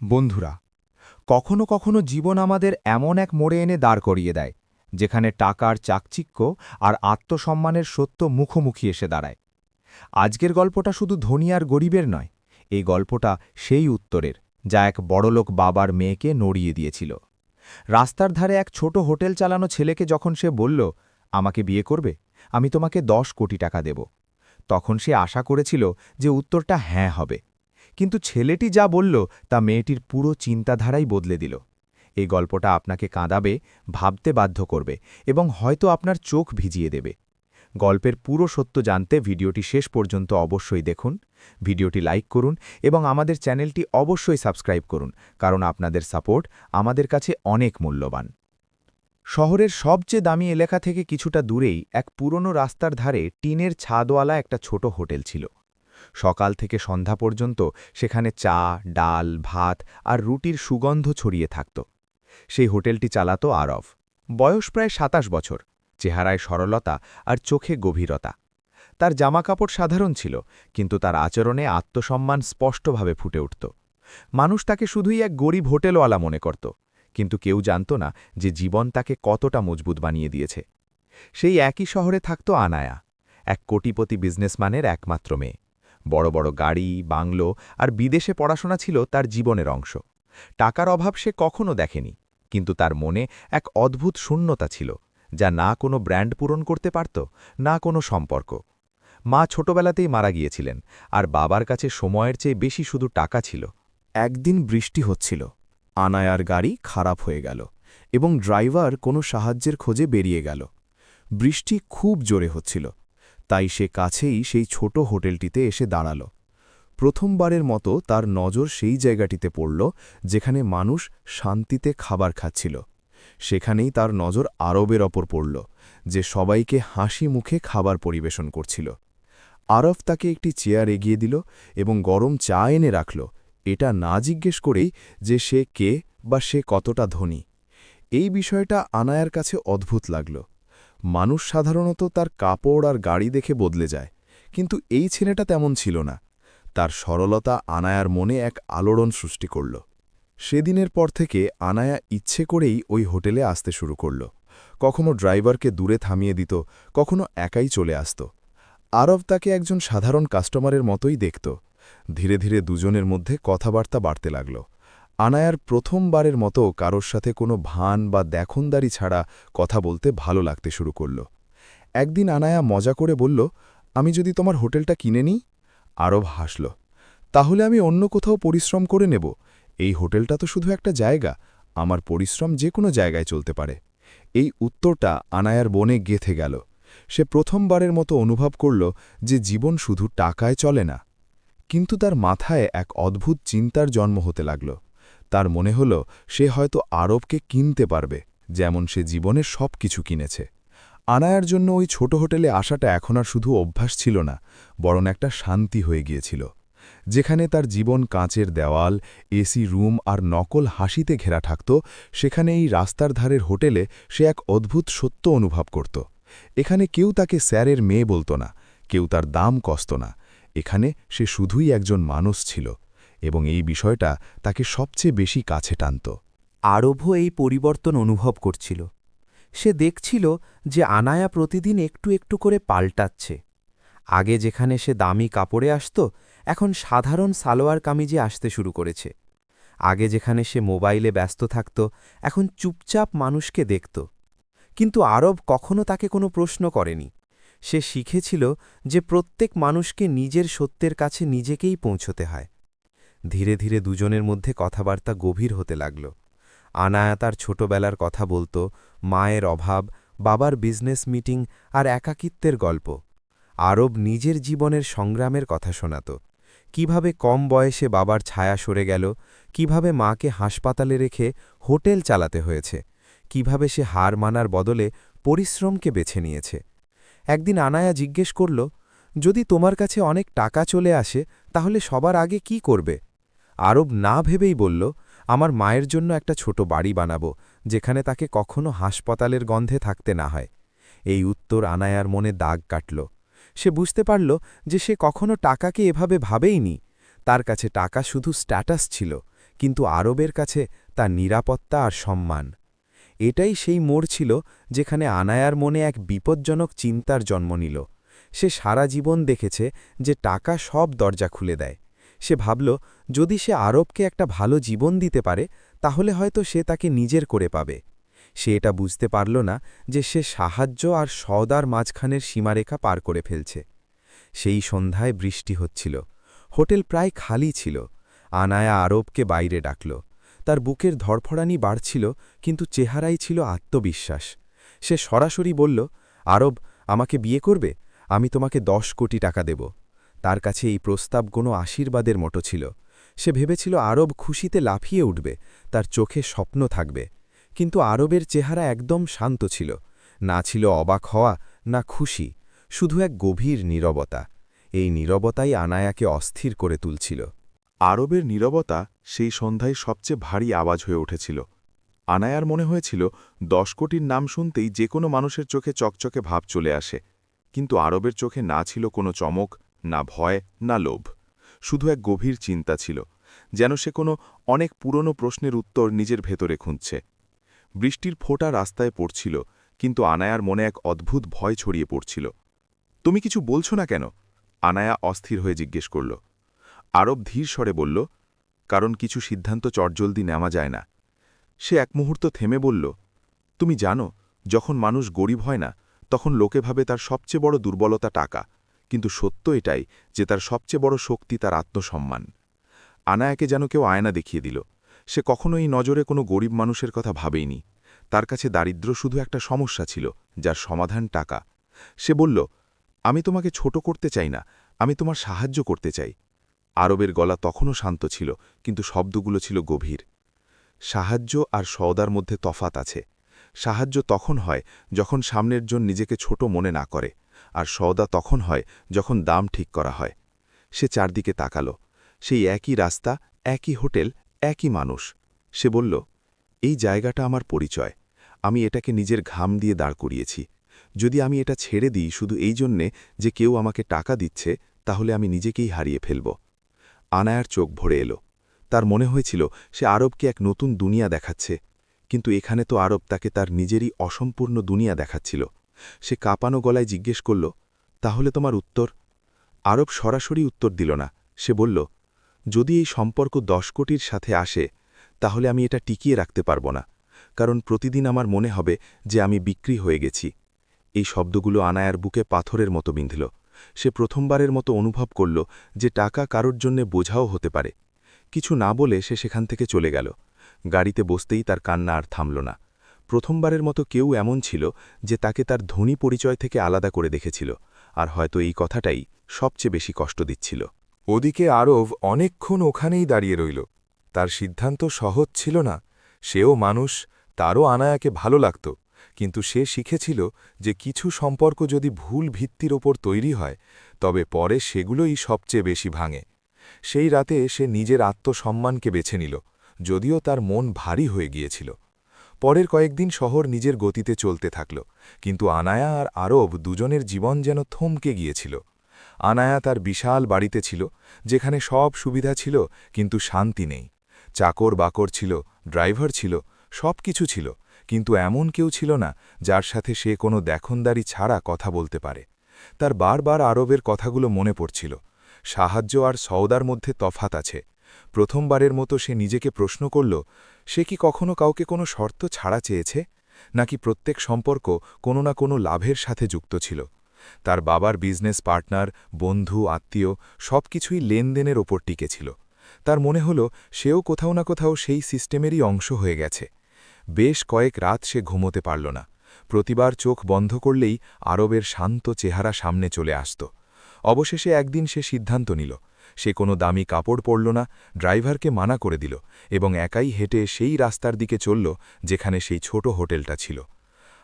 বন্ধুরা, কখনো কখনো জীবন আমাদের এমন এক মোড়ে এনে দাঁড় করিয়ে দেয়, যেখানে টাকার চাকচিক্য আর আত্মসম্মানের সত্য মুখোমুখি এসে দাঁড়ায়। আজকের গল্পটা শুধু ধনী আর গরিবের নয়, এই গল্পটা সেই উত্তরের, যা এক বড়লোক বাবার মেয়েকে নড়িয়ে দিয়েছিল। রাস্তার ধারে এক ছোট হোটেল চালানো ছেলেকে যখন সে বলল, আমাকে বিয়ে করবে? আমি তোমাকে দশ কোটি টাকা দেব। তখন সে আশা করেছিল যে উত্তরটা হ্যাঁ হবে। কিন্তু ছেলেটি যা বলল তা মেয়েটির পুরো চিন্তাধারাই বদলে দিল। এই গল্পটা আপনাকে কাঁদাবে, ভাবতে বাধ্য করবে এবং হয়তো আপনার চোখ ভিজিয়ে দেবে। গল্পের পুরো সত্য জানতে ভিডিওটি শেষ পর্যন্ত অবশ্যই দেখুন, ভিডিওটি লাইক করুন এবং আমাদের চ্যানেলটি অবশ্যই সাবস্ক্রাইব করুন, কারণ আপনাদের সাপোর্ট আমাদের কাছে অনেক মূল্যবান। শহরের সবচেয়ে দামি এলাকা থেকে কিছুটা দূরেই এক পুরনো রাস্তার ধারে টিনের ছাদওয়ালা একটা ছোট হোটেল ছিল। সকাল থেকে সন্ধ্যা পর্যন্ত সেখানে চা, ডাল, ভাত আর রুটির সুগন্ধ ছড়িয়ে থাকত। সেই হোটেলটি চালাত আরব বয়স প্রায় সাতাশ বছর। চেহারায় সরলতা আর চোখে গভীরতা। তার জামাকাপড় সাধারণ ছিল, কিন্তু তার আচরণে আত্মসম্মান স্পষ্টভাবে ফুটে উঠত। মানুষ তাকে শুধুই এক গরিব হোটেলওয়ালা মনে করত, কিন্তু কেউ জানত না যে জীবন তাকে কতটা মজবুত বানিয়ে দিয়েছে। সেই একই শহরে থাকত আনায়া, এক কোটিপতি বিজনেসম্যানের একমাত্র মেয়ে। বড় বড় গাড়ি, বাংলো আর বিদেশে পড়াশোনা ছিল তার জীবনের অংশ। টাকার অভাব সে কখনো দেখেনি, কিন্তু তার মনে এক অদ্ভুত শূন্যতা ছিল, যা না কোনো ব্র্যান্ড পূরণ করতে পারত, না কোনো সম্পর্ক। মা ছোটবেলাতেই মারা গিয়েছিলেন, আর বাবার কাছে সময়ের চেয়ে বেশি শুধু টাকা ছিল। একদিন বৃষ্টি হচ্ছিল, আনায়ার গাড়ি খারাপ হয়ে গেল এবং ড্রাইভার কোনো সাহায্যের খোঁজে বেরিয়ে গেল। বৃষ্টি খুব জোরে হচ্ছিল তাই সে কাছেই সেই ছোট হোটেলটিতে এসে দাঁড়াল। প্রথমবারের মতো তার নজর সেই জায়গাটিতে পড়ল, যেখানে মানুষ শান্তিতে খাবার খাচ্ছিল। সেখানেই তার নজর আরবের ওপর পড়ল, যে সবাইকে হাসি মুখে খাবার পরিবেশন করছিল। আরব তাকে একটি চেয়ার এগিয়ে দিল এবং গরম চা এনে রাখল। এটা না জিজ্ঞেস করেই যে সে কে বা সে কতটা ধনী। এই বিষয়টা আনায়ার কাছে অদ্ভুত লাগল। মানুষ সাধারণত তার কাপড় আর গাড়ি দেখে বদলে যায়, কিন্তু এই ছেলেটা তেমন ছিল না। তার সরলতা আনায়ার মনে এক আলোড়ন সৃষ্টি করল। সেদিনের পর থেকে আনায়া ইচ্ছে করেই ওই হোটেলে আসতে শুরু করল। কখনো ড্রাইভারকে দূরে থামিয়ে দিত, কখনো একাই চলে আসত। আরব তাকে একজন সাধারণ কাস্টমারের মতোই দেখত। ধীরে ধীরে দুজনের মধ্যে কথাবার্তা বাড়তে লাগল। আনায়ার প্রথমবারের মতো কারোর সাথে কোনো ভান বা দেখনদারি ছাড়া কথা বলতে ভালো লাগতে শুরু করল। একদিন আনায়া মজা করে বলল, আমি যদি তোমার হোটেলটা কিনে নিই? আরব হাসল, তাহলে আমি অন্য কোথাও পরিশ্রম করে নেব। এই হোটেলটা তো শুধু একটা জায়গা, আমার পরিশ্রম যে কোনো জায়গায় চলতে পারে। এই উত্তরটা আনায়ার বনে গেথে গেল। সে প্রথমবারের মতো অনুভব করল যে জীবন শুধু টাকায় চলে না, কিন্তু তার মাথায় এক অদ্ভুত চিন্তার জন্ম হতে লাগল। তার মনে হল সে হয়তো আরবকে কিনতে পারবে, যেমন সে জীবনের সব কিছু কিনেছে। আনায়ার জন্য ওই ছোট হোটেলে আসাটা এখন আর শুধু অভ্যাস ছিল না, বরং একটা শান্তি হয়ে গিয়েছিল। যেখানে তার জীবন কাঁচের দেওয়াল, এসি রুম আর নকল হাসিতে ঘেরা থাকত, সেখানে এই রাস্তার ধারের হোটেলে সে এক অদ্ভুত সত্য অনুভব করত। এখানে কেউ তাকে স্যারের মেয়ে বলতো না, কেউ তার দাম কষ্ট না, এখানে সে শুধুই একজন মানুষ ছিল। এবং এই বিষয়টা তাকে সবচেয়ে বেশি কাছে টানত। আরভ্য এই পরিবর্তন অনুভব করছিল। সে দেখছিল যে আনায়া প্রতিদিন একটু একটু করে পাল্টাচ্ছে। আগে যেখানে সে দামি কাপড়ে আসত, এখন সাধারণ সালোয়ার কামিজে আসতে শুরু করেছে। আগে যেখানে সে মোবাইলে ব্যস্ত থাকত, এখন চুপচাপ মানুষকে দেখত। কিন্তু আরব কখনো তাকে কোনো প্রশ্ন করেনি। সে শিখেছিল যে প্রত্যেক মানুষকে নিজের সত্যের কাছে নিজেকেই পৌঁছতে হয়। ধীরে ধীরে দুজনের মধ্যে কথাবার্তা গভীর হতে লাগল। আনায়া তার ছোটবেলার কথা বলতো, মায়ের অভাব, বাবার বিজনেস মিটিং আর একাকিত্বের গল্প। আরব নিজের জীবনের সংগ্রামের কথা শোনাত। কীভাবে কম বয়সে বাবার ছায়া সরে গেল, কীভাবে মাকে হাসপাতালে রেখে হোটেল চালাতে হয়েছে, কীভাবে সে হার মানার বদলে পরিশ্রমকে বেছে নিয়েছে। একদিন আনায়া জিজ্ঞেস করল, যদি তোমার কাছে অনেক টাকা চলে আসে, তাহলে সবার আগে কি করবে? আরব না ভেবেই বলল, আমার মায়ের জন্য একটা ছোট বাড়ি বানাবো, যেখানে তাকে কখনো হাসপাতালের গন্ধে থাকতে না হয়। এই উত্তর আনায়ার মনে দাগ কাটল। সে বুঝতে পারল যে সে কখনো টাকাকে এভাবে ভাবেইনি। তার কাছে টাকা শুধু স্ট্যাটাস ছিল, কিন্তু আরবের কাছে তার নিরাপত্তা আর সম্মান। এটাই সেই মোড় ছিল যেখানে আনায়ার মনে এক বিপজ্জনক চিন্তার জন্ম নিল। সে সারা জীবন দেখেছে যে টাকা সব দরজা খুলে দেয়। সে ভাবল, যদি সে আরবকে একটা ভালো জীবন দিতে পারে, তাহলে হয়তো সে তাকে নিজের করে পাবে। সে এটা বুঝতে পারল না যে সে সাহায্য আর সওদার মাঝখানের সীমারেখা পার করে ফেলছে। সেই সন্ধ্যায় বৃষ্টি হচ্ছিল। হোটেল প্রায় খালি ছিল। আনায়া আরবকে বাইরে ডাকল। তার বুকের ধরফড়ানি বাড়ছিল, কিন্তু চেহারাই ছিল আত্মবিশ্বাস। সে সরাসরি বলল, আরব, আমাকে বিয়ে করবে? আমি তোমাকে দশ কোটি টাকা দেব। তার কাছে এই প্রস্তাব কোনো আশীর্বাদের মতো ছিল। সে ভেবেছিল আরব খুশিতে লাফিয়ে উঠবে, তার চোখে স্বপ্ন থাকবে। কিন্তু আরবের চেহারা একদম শান্ত ছিল, না ছিল অবাক হওয়া, না খুশি, শুধু এক গভীর নীরবতা। এই নীরবতাই আনায়াকে অস্থির করে তুলছিল। আরবের নীরবতা সেই সন্ধ্যায় সবচেয়ে ভারী আওয়াজ হয়ে উঠেছিল। আনায়ার মনে হয়েছিল, দশ কোটির নাম শুনতেই যে কোনো মানুষের চোখে চকচকে ভাব চলে আসে। কিন্তু আরবের চোখে না ছিল কোনো চমক না ভয়, না লোভ। শুধু এক গভীর চিন্তা ছিল, যেন সে কোনো অনেক পুরনো প্রশ্নের উত্তর নিজের ভেতরে খুঁজছে। বৃষ্টির ফোঁটা রাস্তায় পড়ছিল, কিন্তু আনায়ার মনে এক অদ্ভুত ভয় ছড়িয়ে পড়ছিল। তুমি কিছু বলছো না কেন? আনায়া অস্থির হয়ে জিজ্ঞেস করল। আরব ধীর স্বরে বলল, কারণ কিছু সিদ্ধান্ত চটজলদি নেওয়া যায় না। সে এক মুহূর্ত থেমে বলল, তুমি জানো, যখন মানুষ গরিব হয় না, তখন লোকে ভাবে তার সবচেয়ে বড় দুর্বলতা টাকা। কিন্তু সত্য এটাই যে তার সবচেয়ে বড় শক্তি তার আত্মসম্মান। আনায়াকে যেন কেউ আয়না দেখিয়ে দিল। সে কখনো এই নজরে কোনো গরিব মানুষের কথা ভাবেইনি। তার কাছে দারিদ্র শুধু একটা সমস্যা ছিল, যার সমাধান টাকা। সে বলল, আমি তোমাকে ছোট করতে চাই না, আমি তোমার সাহায্য করতে চাই। আরবের গলা তখনও শান্ত ছিল, কিন্তু শব্দগুলো ছিল গভীর। সাহায্য আর সওদার মধ্যে তফাত আছে। সাহায্য তখন হয় যখন সামনের জন নিজেকে ছোট মনে না করে, আর সওদা তখন হয় যখন দাম ঠিক করা হয়। সে চারদিকে তাকালো। সেই একই রাস্তা, একই হোটেল, একই মানুষ। সে বলল, এই জায়গাটা আমার পরিচয়। আমি এটাকে নিজের ঘাম দিয়ে দাঁড় করিয়েছি। যদি আমি এটা ছেড়ে দিই শুধু এই জন্যে যে কেউ আমাকে টাকা দিচ্ছে, তাহলে আমি নিজেকেই হারিয়ে ফেলব। আনায়ার চোখ ভরে এলো। তার মনে হয়েছিল সে আরবকে এক নতুন দুনিয়া দেখাচ্ছে। কিন্তু এখানে তো আরব তাকে তার নিজেরই অসম্পূর্ণ দুনিয়া দেখাচ্ছিল। সে কাঁপানো গলায় জিজ্ঞেস করল, তাহলে তোমার উত্তর? আরব সরাসরি উত্তর দিল না। সে বলল, যদি এই সম্পর্ক দশ কোটির সাথে আসে, তাহলে আমি এটা টিকিয়ে রাখতে পারব না, কারণ প্রতিদিন আমার মনে হবে যে আমি বিক্রি হয়ে গেছি। এই শব্দগুলো আনায়ার বুকে পাথরের মতো বিঁধল। সে প্রথমবারের মতো অনুভব করল যে টাকা কারোর জন্যে বোঝাও হতে পারে। কিছু না বলে সে সেখান থেকে চলে গেল। গাড়িতে বসতেই তার কান্না আর থামল না। প্রথমবারের মতো কেউ এমন ছিল যে তাকে তার ধনী পরিচয় থেকে আলাদা করে দেখেছিল, আর হয়তো এই কথাটাই সবচেয়ে বেশি কষ্ট দিচ্ছিল। ওদিকে আরব অনেকক্ষণ ওখানেই দাঁড়িয়ে রইল। তার সিদ্ধান্ত সহজ ছিল না। সেও মানুষ, তারও আনায়াকে ভালো লাগত, কিন্তু সে শিখেছিল যে কিছু সম্পর্ক যদি ভুল ভিত্তির ওপর তৈরি হয়, তবে পরে সেগুলোই সবচেয়ে বেশি ভাঙে। সেই রাতে সে নিজের আত্মসম্মানকে বেছে নিল। যদিও তার মন ভারী হয়ে গিয়েছিল। পরের কয়েকদিন শহর নিজের গতিতে চলতে থাকল, কিন্তু আনায়া আর আরব দুজনের জীবন যেন থমকে গিয়েছিল। আনায়া তার বিশাল বাড়িতে ছিল, যেখানে সব সুবিধা ছিল, কিন্তু শান্তি নেই। চাকর বাকর ছিল, ড্রাইভার ছিল সব কিছু ছিল, কিন্তু এমন কেউ ছিল না, যার সাথে সে কোনো দেখনদারি ছাড়া কথা বলতে পারে। তার বারবার আরবের কথাগুলো মনে পড়ছিল। সাহায্য আর সওদার মধ্যে তফাত আছে। প্রথমবারের মতো সে নিজেকে প্রশ্ন করল, সে কি কখনো কাউকে কোনো শর্ত ছাড়া চেয়েছে? নাকি প্রত্যেক সম্পর্ক কোনো না কোনো লাভের সাথে যুক্ত ছিল? তার বাবার বিজনেস পার্টনার, বন্ধু, আত্মীয় সব কিছুই লেনদেনের ওপর টিকেছিল তার মনে হল, সেও কোথাও না কোথাও সেই সিস্টেমেরই অংশ হয়ে গেছে। বেশ কয়েক রাত সে ঘুমোতে পারল না। প্রতিবার চোখ বন্ধ করলেই আরবের শান্ত চেহারা সামনে চলে আসত। অবশেষে একদিন সে সিদ্ধান্ত নিল সে কোনো দামি কাপড় পরল না, ড্রাইভারকে মানা করে দিল এবং একাই হেঁটে সেই রাস্তার দিকে চলল যেখানে সেই ছোট হোটেলটা ছিল।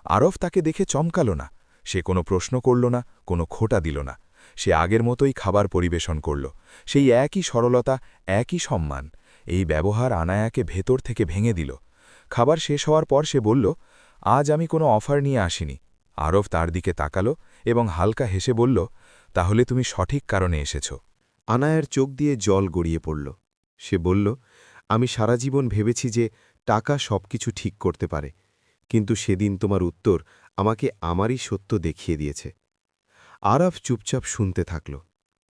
আরফ তাকে দেখে চমকাল না, সে কোনো প্রশ্ন করল না, কোনো খোটা দিল না। সে আগের মতোই খাবার পরিবেশন করল। সেই একই সরলতা, একই সম্মান, এই ব্যবহার আনায়াকে ভেতর থেকে ভেঙে দিল। খাবার শেষ হওয়ার পর সে বলল, আজ আমি কোনো অফার নিয়ে আসিনি। আরব তার দিকে তাকালো এবং হালকা হেসে বলল, তাহলে তুমি সঠিক কারণে এসেছ। আনায়ার চোখ দিয়ে জল গড়িয়ে পড়ল। সে বলল, আমি সারা জীবন ভেবেছি যে টাকা সবকিছু ঠিক করতে পারে, কিন্তু সেদিন তোমার উত্তর আমাকে আমারই সত্য দেখিয়ে দিয়েছে। আরাফ চুপচাপ শুনতে থাকল।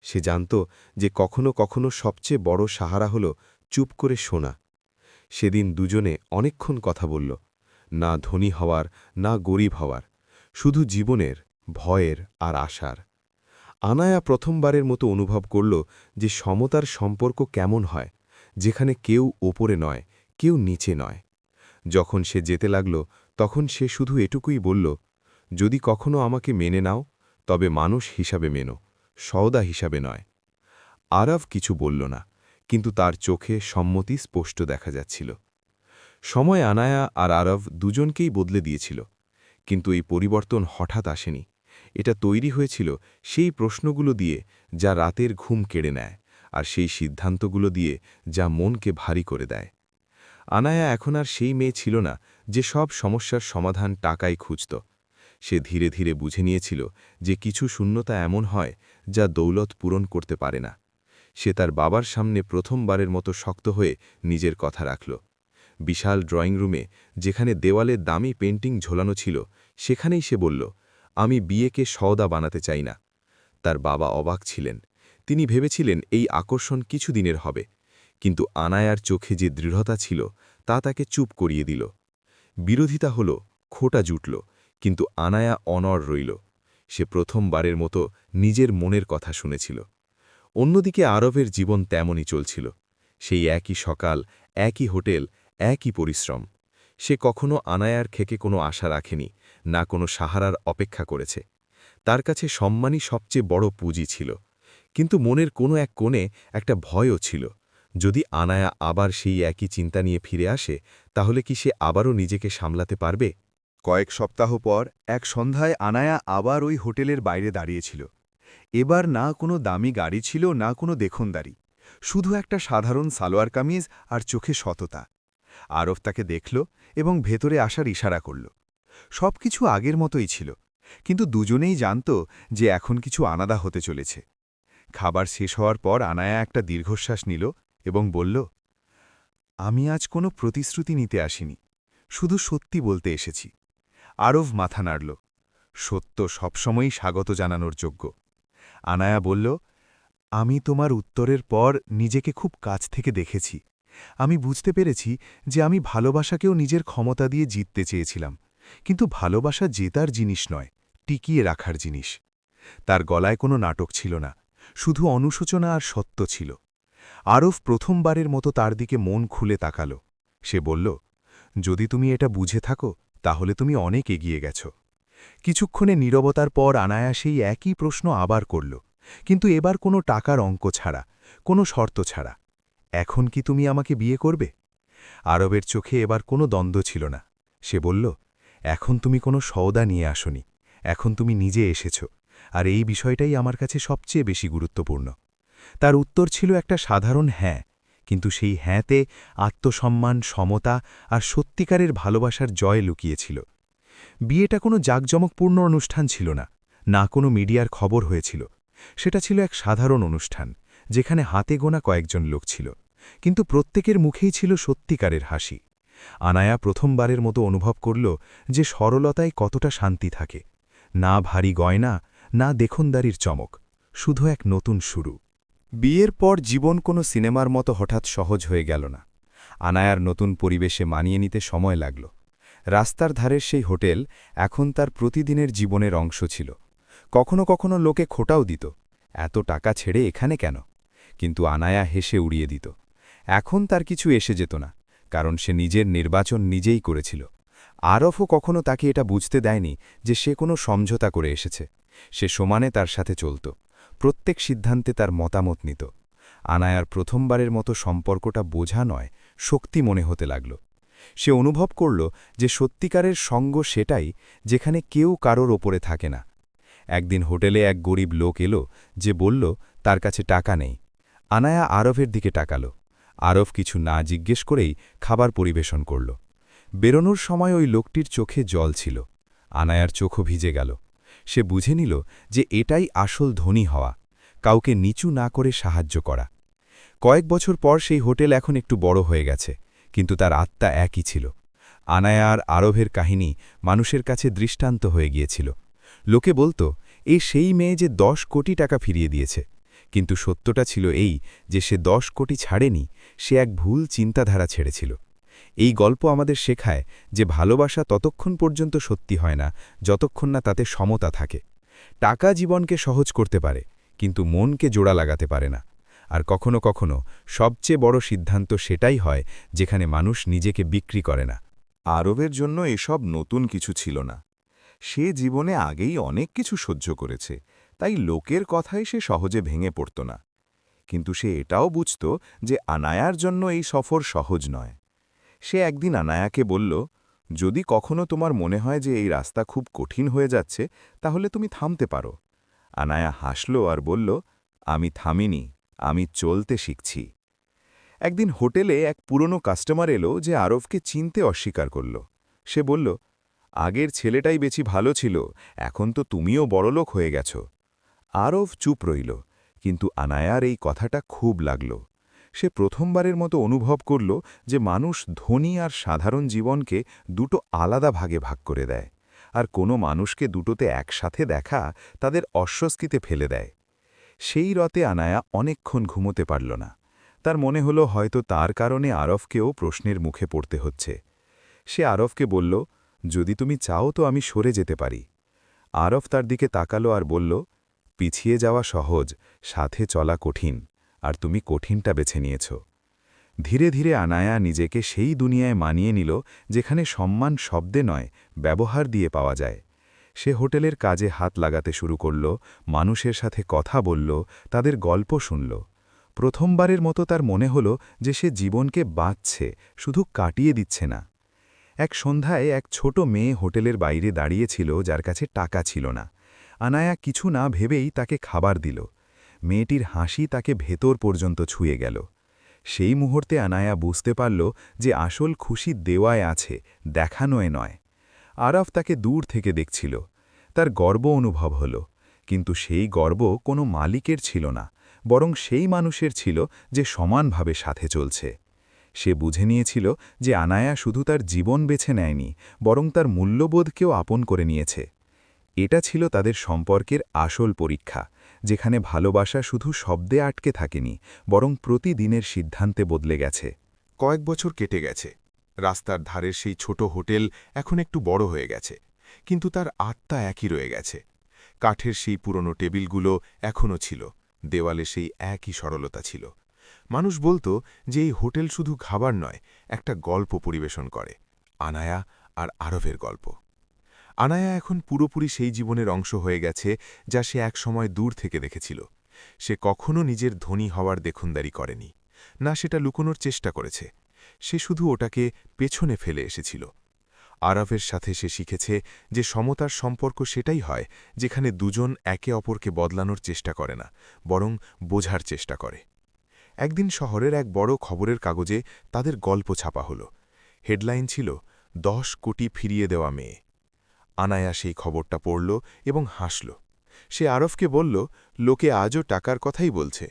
সে জানত যে কখনো কখনো সবচেয়ে বড় সাহারা হল চুপ করে শোনা। সেদিন দুজনে অনেকক্ষণ কথা বলল, না ধনী হওয়ার, না গরিব হওয়ার, শুধু জীবনের, ভয়ের আর আশার। আনায়া প্রথমবারের মতো অনুভব করল যে সমতার সম্পর্ক কেমন হয়, যেখানে কেউ ওপরে নয়, কেউ নিচে নয়। যখন সে যেতে লাগল, তখন সে শুধু এটুকুই বলল, যদি কখনো আমাকে মেনে নাও, তবে মানুষ হিসাবে মেনো, সওদা হিসাবে নয়। আরব কিছু বলল না, কিন্তু তার চোখে সম্মতি স্পষ্ট দেখা যাচ্ছিল। সময় আনায়া আর আরব দুজনকেই বদলে দিয়েছিল, কিন্তু এই পরিবর্তন হঠাৎ আসেনি। এটা তৈরি হয়েছিল সেই প্রশ্নগুলো দিয়ে যা রাতের ঘুম কেড়ে নেয় আর সেই সিদ্ধান্তগুলো দিয়ে যা মনকে ভারী করে দেয়। আনায়া এখন আর সেই মেয়ে ছিল না যে সব সমস্যার সমাধান টাকায় খুঁজত। সে ধীরে ধীরে বুঝে নিয়েছিল যে কিছু শূন্যতা এমন হয় যা দৌলত পূরণ করতে পারে না। সে তার বাবার সামনে প্রথমবারের মতো শক্ত হয়ে নিজের কথা রাখল। বিশাল ড্রয়িং রুমে যেখানে দেওয়ালে দামি পেন্টিং ঝোলানো ছিল, সেখানেই সে বলল আমি বিয়েকে সওদা বানাতে চাই না। তার বাবা অবাক ছিলেন। তিনি ভেবেছিলেন এই আকর্ষণ কিছুদিনের হবে, কিন্তু আনায়ার চোখে যে দৃঢ়তা ছিল, তা তাকে চুপ করিয়ে দিল। বিরোধিতা হল, খোটা জুটল, কিন্তু আনায়া অনর রইল। সে প্রথমবারের মতো নিজের মনের কথা শুনেছিল। অন্যদিকে আরবের জীবন তেমনই চলছিল। সেই একই সকাল, একই হোটেল, একই পরিশ্রম। সে কখনো আনায়ার খেকে কোনো আশা রাখেনি না কোনো সাহারার অপেক্ষা করেছে। তার কাছে সম্মানই সবচেয়ে বড় পুঁজি ছিল। কিন্তু মনের কোনো এক কোণে একটা ভয়ও ছিল। যদি আনায়া আবার সেই একই চিন্তা নিয়ে ফিরে আসে, তাহলে কি সে আবারও নিজেকে সামলাতে পারবে? কয়েক সপ্তাহ পর এক সন্ধ্যায় আনায়া আবার ওই হোটেলের বাইরে দাঁড়িয়েছিল। এবার না কোনো দামি গাড়ি ছিল, না কোনো দেখনদারি। শুধু একটা সাধারণ সালোয়ার কামিজ আর চোখে সততা। আরফ তাকে দেখল এবং ভেতরে আসার ইশারা করল। সবকিছু আগের মতোই ছিল, কিন্তু দুজনেই জানত যে এখন কিছু আনাদা হতে চলেছে। খাবার শেষ হওয়ার পর আনায়া একটা দীর্ঘশ্বাস নিল এবং বলল, আমি আজ কোনো প্রতিশ্রুতি নিতে আসিনি, শুধু সত্যি বলতে এসেছি। আরব মাথা নাড়ল। সত্য সবসময়ই স্বাগত জানানোর যোগ্য। আনায়া বলল, আমি তোমার উত্তরের পর নিজেকে খুব কাছ থেকে দেখেছি। আমি বুঝতে পেরেছি যে আমি ভালোবাসাকেও নিজের ক্ষমতা দিয়ে জিততে চেয়েছিলাম। কিন্তু ভালোবাসা জেতার জিনিস নয়, টিকিয়ে রাখার জিনিস। তার গলায় কোনো নাটক ছিল না, শুধু অনুশোচনা আর সত্য ছিল। আরফ প্রথমবারের মতো তার দিকে মন খুলে তাকাল। সে বলল, যদি তুমি এটা বুঝে থাকো, তাহলে তুমি অনেক এগিয়ে গেছ। কিছুক্ষণে নীরবতার পর আনায়া সেই একই প্রশ্ন আবার করল, কিন্তু এবার কোনো টাকার অঙ্ক ছাড়া, কোনো শর্ত ছাড়া, এখন কি তুমি আমাকে বিয়ে করবে? আরবের চোখে এবার কোনো দ্বন্দ্ব ছিল না। সে বলল এখন তুমি কোনো সওদা নিয়ে আসনি। এখন তুমি নিজে এসেছ। আর এই বিষয়টাই আমার কাছে সবচেয়ে বেশি গুরুত্বপূর্ণ। তার উত্তর ছিল একটা সাধারণ হ্যাঁ কিন্তু সেই হ্যাঁতে আত্মসম্মান, সমতা আর সত্যিকারের ভালোবাসার জয় লুকিয়েছিল। বিয়েটা কোনো জাঁকজমকপূর্ণ অনুষ্ঠান ছিল না না কোনো মিডিয়ার খবর হয়েছিল। সেটা ছিল এক সাধারণ অনুষ্ঠান, যেখানে হাতে গোনা কয়েকজন লোক ছিল। কিন্তু প্রত্যেকের মুখেই ছিল সত্যিকারের হাসি। আনায়া প্রথমবারের মতো অনুভব করল যে সরলতায় কতটা শান্তি থাকে। না ভারী গয়না, না দেখনদারির চমক, শুধু এক নতুন শুরু। বিয়ের পর জীবন কোনো সিনেমার মতো হঠাৎ সহজ হয়ে গেল না। আনায়ার নতুন পরিবেশে মানিয়ে নিতে সময় লাগল। রাস্তার ধারের সেই হোটেল এখন তার প্রতিদিনের জীবনের অংশ ছিল। কখনো কখনো লোকে খোটাও দিত, এত টাকা ছেড়ে এখানে কেন? কিন্তু আনায়া হেসে উড়িয়ে দিত। এখন তার কিছু এসে যেত না। কারণ সে নিজের নির্বাচন নিজেই করেছিল। আরফও কখনো তাকে এটা বুঝতে দেয়নি যে সে কোনো সমঝোতা করে এসেছে। সে সমানে তার সাথে চলত। প্রত্যেক সিদ্ধান্তে তার মতামত নিত। আনায়ার প্রথমবারের মতো সম্পর্কটা বোঝা নয়, শক্তি মনে হতে লাগল। সে অনুভব করল যে সত্যিকারের সঙ্গ সেটাই যেখানে কেউ কারোর ওপরে থাকে না। একদিন হোটেলে এক গরিব লোক এলো যে বলল, তার কাছে টাকা নেই। আনায়া আরফের দিকে টাকাল আরফ কিছু না জিজ্ঞেস করেই খাবার পরিবেশন করল। বেরোনোর সময় ওই লোকটির চোখে জল ছিল। আনায়ার চোখও ভিজে গেল। সে বুঝে নিল যে এটাই আসল ধনী হওয়া, কাউকে নিচু না করে সাহায্য করা। কয়েক বছর পর সেই হোটেল এখন একটু বড় হয়ে গেছে, কিন্তু তার আত্মা একই ছিল। আনায়া আর আরবের কাহিনী মানুষের কাছে দৃষ্টান্ত হয়ে গিয়েছিল। লোকে বলতো, এ সেই মেয়ে যে দশ কোটি টাকা ফিরিয়ে দিয়েছে। কিন্তু সত্যটা ছিল এই যে সে দশ কোটি ছাড়েনি সে এক ভুল চিন্তাধারা ছেড়েছিল। এই গল্প আমাদের শেখায় যে ভালোবাসা ততক্ষণ পর্যন্ত সত্যি হয় না, যতক্ষণ না তাতে সমতা থাকে। টাকা জীবনকে সহজ করতে পারে, কিন্তু মনকে জোড়া লাগাতে পারে না। আর কখনো কখনো সবচেয়ে বড় সিদ্ধান্ত সেটাই হয় যেখানে মানুষ নিজেকে বিক্রি করে না। আরবের জন্য এসব নতুন কিছু ছিল না। সে জীবনে আগেই অনেক কিছু সহ্য করেছে, তাই লোকের কথায় সে সহজে ভেঙে পড়ত না। কিন্তু সে এটাও বুঝত যে আনায়ার জন্য এই সফর সহজ নয়। সে একদিন আনায়াকে বলল, যদি কখনো তোমার মনে হয় যে এই রাস্তা খুব কঠিন হয়ে যাচ্ছে, তাহলে তুমি থামতে পারো। আনায়া হাসল আর বলল, আমি থামিনি, আমি চলতে শিখছি। একদিন হোটেলে এক পুরনো কাস্টমার এলো যে আরবকে চিনতে অস্বীকার করল। সে বলল, আগের ছেলেটাই বেশি ভালো ছিল, এখন তো তুমিও বড়লোক হয়ে গেছ। আরব চুপ রইল। কিন্তু আনায়ার এই কথাটা খুব লাগল। সে প্রথমবারের মতো অনুভব করল যে মানুষ ধনী আর সাধারণ জীবনকে দুটো আলাদা ভাগে ভাগ করে দেয়, আর কোনো মানুষকে দুটোতে একসাথে দেখা তাদের অস্বস্তিতে ফেলে দেয়। সেই রতে আনায়া অনেকক্ষণ ঘুমোতে পারল না। তার মনে হলো হয়তো তার কারণে আরফকেও প্রশ্নের মুখে পড়তে হচ্ছে। সে আরফকে বলল, যদি তুমি চাও তো আমি সরে যেতে পারি। আরফ তার দিকে তাকালো আর বলল পিছিয়ে যাওয়া সহজ, সাথে চলা কঠিন, আর তুমি কঠিনটা বেছে নিয়েছ। ধীরে ধীরে আনায়া নিজেকে সেই দুনিয়ায় মানিয়ে নিল যেখানে সম্মান শব্দে নয়, ব্যবহার দিয়ে পাওয়া যায়। সে হোটেলের কাজে হাত লাগাতে শুরু করল, মানুষের সাথে কথা বলল, তাদের গল্প শুনল। প্রথমবারের মতো তার মনে হল যে সে জীবনকে বাঁচছে, শুধু কাটিয়ে দিচ্ছে না। এক সন্ধ্যায় এক ছোট মেয়ে হোটেলের বাইরে দাঁড়িয়েছিল যার কাছে টাকা ছিল না। আনায়া কিছু না ভেবেই তাকে খাবার দিল। মেয়েটির হাসি তাকে ভেতর পর্যন্ত ছুঁয়ে গেল। সেই মুহূর্তে আনায়া বুঝতে পারল যে আসল খুশি দেওয়ায় আছে, দেখানোয় নয়। আরাফ তাকে দূর থেকে দেখছিল। তার গর্ব অনুভব হল, কিন্তু সেই গর্ব কোনো মালিকের ছিল না, বরং সেই মানুষের ছিল যে সমানভাবে সাথে চলছে। সে বুঝে নিয়েছিল যে আনায়া শুধু তার জীবন বেছে নেয়নি, বরং তার মূল্যবোধকেও আপন করে নিয়েছে। এটা ছিল তাদের সম্পর্কের আসল পরীক্ষা, যেখানে ভালোবাসা শুধু শব্দে আটকে থাকেনি, বরং প্রতিদিনের সিদ্ধান্তে বদলে গেছে। কয়েক বছর কেটে গেছে। রাস্তার ধারের সেই ছোট হোটেল এখন একটু বড় হয়ে গেছে, কিন্তু তার আত্মা একই রয়ে গেছে। কাঠের সেই পুরনো টেবিলগুলো এখনও ছিল, দেওয়ালে সেই একই সরলতা ছিল। মানুষ বলতো যে এই হোটেল শুধু খাবার নয়, একটা গল্প পরিবেশন করে, আনায়া আর আরবের গল্প। আনায়া এখন পুরোপুরি সেই জীবনের অংশ হয়ে গেছে যা সে এক সময় দূর থেকে দেখেছিল। সে কখনো নিজের ধনী হওয়ার দেখুনদারি করেনি। না, সেটা লুকোনোর চেষ্টা করেছে। সে শুধু ওটাকে পেছনে ফেলে এসেছিল। আরবের সাথে সে শিখেছে যে সমতার সম্পর্ক সেটাই হয় যেখানে দুজন একে অপরকে বদলানোর চেষ্টা করে না, বরং বোঝার চেষ্টা করে। একদিন শহরের এক বড় খবরের কাগজে তাদের গল্প ছাপা হল। হেডলাইন ছিল, দশ কোটি ফিরিয়ে দেওয়া মেয়ে। আনায়া সেই খবরটা পড়ল এবং হাসল। সে আরফকে বলল, লোকে আজও টাকার কথাই বলছে।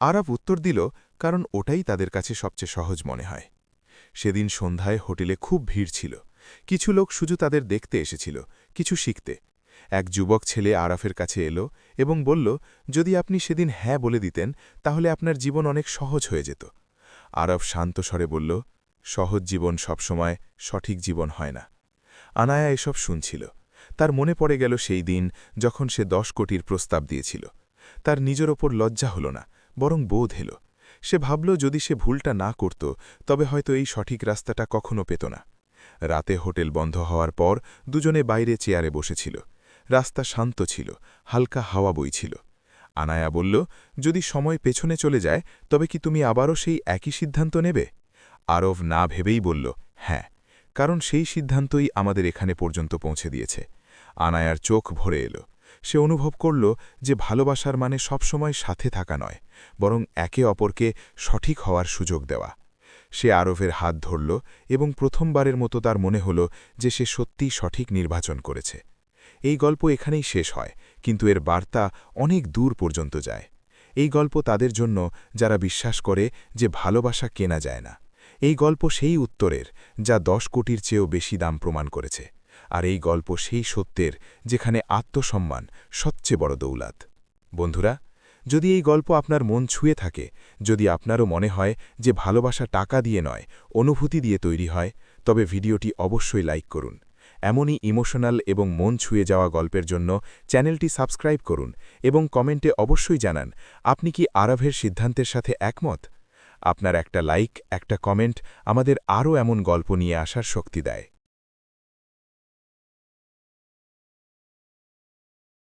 আরব উত্তর দিল, কারণ ওটাই তাদের কাছে সবচেয়ে সহজ মনে হয়। সেদিন সন্ধ্যায় হোটেলে খুব ভিড় ছিল। কিছু লোক শুধু তাদের দেখতে এসেছিল, কিছু শিখতে। এক যুবক ছেলে আরাফের কাছে এলো এবং বলল, যদি আপনি সেদিন হ্যাঁ বলে দিতেন, তাহলে আপনার জীবন অনেক সহজ হয়ে যেত। আরব শান্ত স্বরে বলল, সহজ জীবন সবসময় সঠিক জীবন হয় না। আনায়া এসব শুনছিল। তার মনে পড়ে গেল সেই দিন যখন সে দশ কোটির প্রস্তাব দিয়েছিল। তার নিজের ওপর লজ্জা হল না, বরং বোধ এল। সে ভাবল যদি সে ভুলটা না করত, তবে হয়তো এই সঠিক রাস্তাটা কখনো পেত না। রাতে হোটেল বন্ধ হওয়ার পর দুজনে বাইরে চেয়ারে বসেছিল। রাস্তা শান্ত ছিল, হালকা হাওয়া বইছিল আনায়া বলল, যদি সময় পেছনে চলে যায়, তবে কি তুমি আবারও সেই একই সিদ্ধান্ত নেবে? আরব না ভেবেই বলল হ্যাঁ। কারণ সেই সিদ্ধান্তই আমাদের এখানে পর্যন্ত পৌঁছে দিয়েছে। আনায়ার চোখ ভরে এলো। সে অনুভব করল যে ভালোবাসার মানে সবসময় সাথে থাকা নয়, বরং একে অপরকে সঠিক হওয়ার সুযোগ দেওয়া। সে আরবের হাত ধরল এবং প্রথমবারের মতো তার মনে হল যে সে সত্যিই সঠিক নির্বাচন করেছে। এই গল্প এখানেই শেষ হয়, কিন্তু এর বার্তা অনেক দূর পর্যন্ত যায়। এই গল্প তাদের জন্য যারা বিশ্বাস করে যে ভালোবাসা কেনা যায় না। এই গল্প সেই উত্তরের, যা দশ কোটির চেয়েও বেশি দাম প্রমাণ করেছে, আর এই গল্প সেই সত্যের, যেখানে আত্মসম্মান সবচেয়ে বড় দৌলাত। বন্ধুরা, যদি এই গল্প আপনার মন ছুঁয়ে থাকে, যদি আপনারও মনে হয় যে ভালোবাসা টাকা দিয়ে নয়, অনুভূতি দিয়ে তৈরি হয়, তবে ভিডিওটি অবশ্যই লাইক করুন। এমনই ইমোশনাল এবং মন ছুঁয়ে যাওয়া গল্পের জন্য চ্যানেলটি সাবস্ক্রাইব করুন এবং কমেন্টে অবশ্যই জানান, আপনি কি আরভের সিদ্ধান্তের সাথে একমত? আপনার একটা লাইক একটা কমেন্ট আমাদের আরও এমন গল্প নিয়ে আসার শক্তি দেয়।